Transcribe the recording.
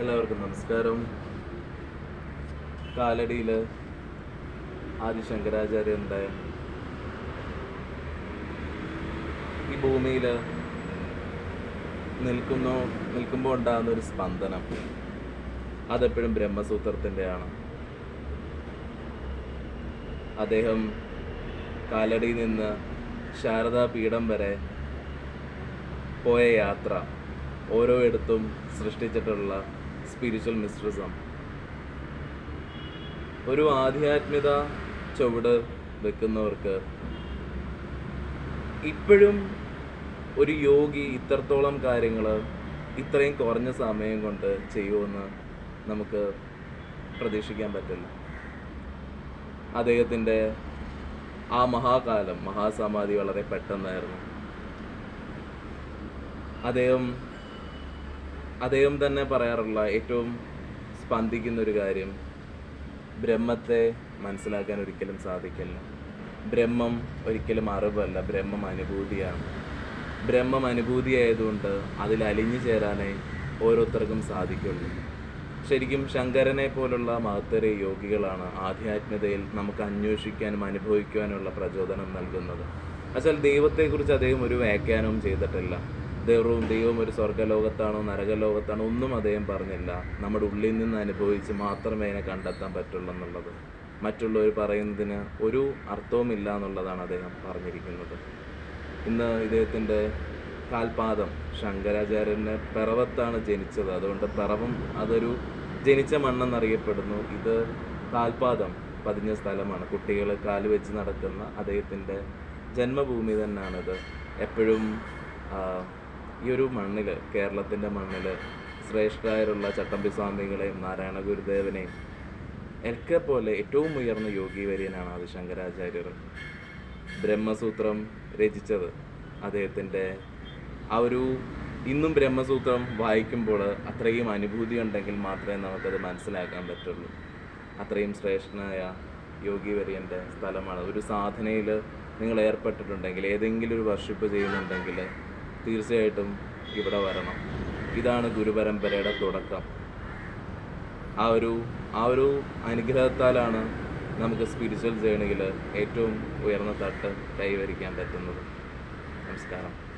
എല്ലാവർക്കും നമസ്കാരം. കാലടിയിൽ ആദി ശങ്കരാചാര്യന്റെ ഈ ഭൂമിയിൽ നിൽക്കുന്നു നിൽക്കുമ്പോൾ ഉണ്ടാകുന്ന ഒരു സ്പന്ദനം. അതെപ്പോഴും ബ്രഹ്മസൂത്രത്തിന്റെയാണ് അദ്ദേഹം കാലടിയിൽ നിന്ന് ശാരദാപീഠം വരെ പോയ യാത്ര ഓരോ ഇടത്തും സൃഷ്ടിച്ചിട്ടുള്ള സ്പിരിച്വൽ മിസ്ട്രിസം ഒരു ആധ്യാത്മിക ചുവട് വെക്കുന്നവർക്ക് ഇപ്പോഴും ഒരു യോഗി ഇത്രത്തോളം കാര്യങ്ങൾ ഇത്രയും കുറഞ്ഞ സമയം കൊണ്ട് ചെയ്യുമെന്ന് നമുക്ക് പ്രതീക്ഷിക്കാൻ പറ്റില്ല. അദ്ദേഹത്തിന്റെ ആ മഹാകാലം മഹാസമാധി വളരെ പെട്ടെന്നായിരുന്നു. അദ്ദേഹം അദ്ദേഹം തന്നെ പറയാറുള്ള ഏറ്റവും സ്പന്ദിക്കുന്ന ഒരു കാര്യം ബ്രഹ്മത്തെ മനസ്സിലാക്കാൻ ഒരിക്കലും സാധിക്കില്ല. ബ്രഹ്മം ഒരിക്കലും അറിവല്ല ബ്രഹ്മം അനുഭൂതിയാണ്. ബ്രഹ്മം അനുഭൂതി ആയതുകൊണ്ട് അതിൽ അലിഞ്ഞു ചേരാനേ ഓരോരുത്തർക്കും സാധിക്കുള്ളൂ. ശരിക്കും ശങ്കരനെ പോലുള്ള മഹത്തരെ യോഗികളാണ് ആധ്യാത്മികതയിൽ നമുക്ക് അന്വേഷിക്കാനും അനുഭവിക്കുവാനുള്ള പ്രചോദനം നൽകുന്നത്. എന്നുവെച്ചാൽ ദൈവത്തെക്കുറിച്ച് അദ്ദേഹം ഒരു വ്യാഖ്യാനവും ചെയ്തിട്ടില്ല. ദൈവവും ദൈവം ഒരു സ്വർഗലോകത്താണോ നരകലോകത്താണോ ഒന്നും അദ്ദേഹം പറഞ്ഞില്ല. നമ്മുടെ ഉള്ളിൽ നിന്ന് അനുഭവിച്ച് മാത്രമേ അതിനെ കണ്ടെത്താൻ പറ്റുള്ളൂ എന്നുള്ളത്. മറ്റുള്ളവർ പറയുന്നതിന് ഒരു അർത്ഥവുമില്ല എന്നുള്ളതാണ് അദ്ദേഹം പറഞ്ഞിരിക്കുന്നത്. ഇന്ന് ഇദ്ദേഹത്തിന്റെ കാൽപാദം ശങ്കരാചാര്യന്റെ പിറവത്താണ് ജനിച്ചത്. അതുകൊണ്ട് പിറവം അതൊരു ജനിച്ച മണ്ണെന്നറിയപ്പെടുന്നു. ഇത് കാൽപാദം പതിഞ്ഞ സ്ഥലമാണ്. കുട്ടികൾ കാൽ വെച്ച് നടക്കുന്ന അദ്ദേഹത്തിന്റെ ജന്മഭൂമി തന്നെയാണിത്. എപ്പോഴും ഈ ഒരു മണ്ണിൽ കേരളത്തിന്റെ മണ്ണിൽ ശ്രേഷ്ഠരായുള്ള ചട്ടമ്പി സ്വാമികളെയും നാരായണ ഗുരുദേവനെയും ഒക്കെ പോലെ ഏറ്റവും ഉയർന്ന യോഗി വര്യനാണ് ആദി ശങ്കരാചാര്യർ ബ്രഹ്മസൂത്രം രചിച്ചത് അദ്ദേഹത്തിന്റെ ആ ഒരു ഇന്നും ബ്രഹ്മസൂത്രം വായിക്കുമ്പോൾ അത്രയും അനുഭൂതി ഉണ്ടെങ്കിൽ മാത്രമേ നമുക്കത് മനസ്സിലാക്കാൻ പറ്റുള്ളൂ. അത്രയും ശ്രേഷ്ഠനായ യോഗി വര്യന്റെ സ്ഥലമാണ്. ഒരു സാധനയിൽ നിങ്ങൾ ഏർപ്പെട്ടിട്ടുണ്ടെങ്കിൽ ഏതെങ്കിലും ഒരു വർഷിപ്പ് ചെയ്യുന്നുണ്ടെങ്കിൽ തീർച്ചയായിട്ടും ഇവിടെ വരണം. ഇതാണ് ഗുരുപരമ്പരയുടെ തുടക്കം. ആ ഒരു ആ ഒരു അനുഗ്രഹത്താലാണ് നമുക്ക് സ്പിരിച്വൽ ജേണിയിൽ ഏറ്റവും ഉയർന്ന തട്ട് കൈവരിക്കാൻ പറ്റുന്നത്. നമസ്കാരം.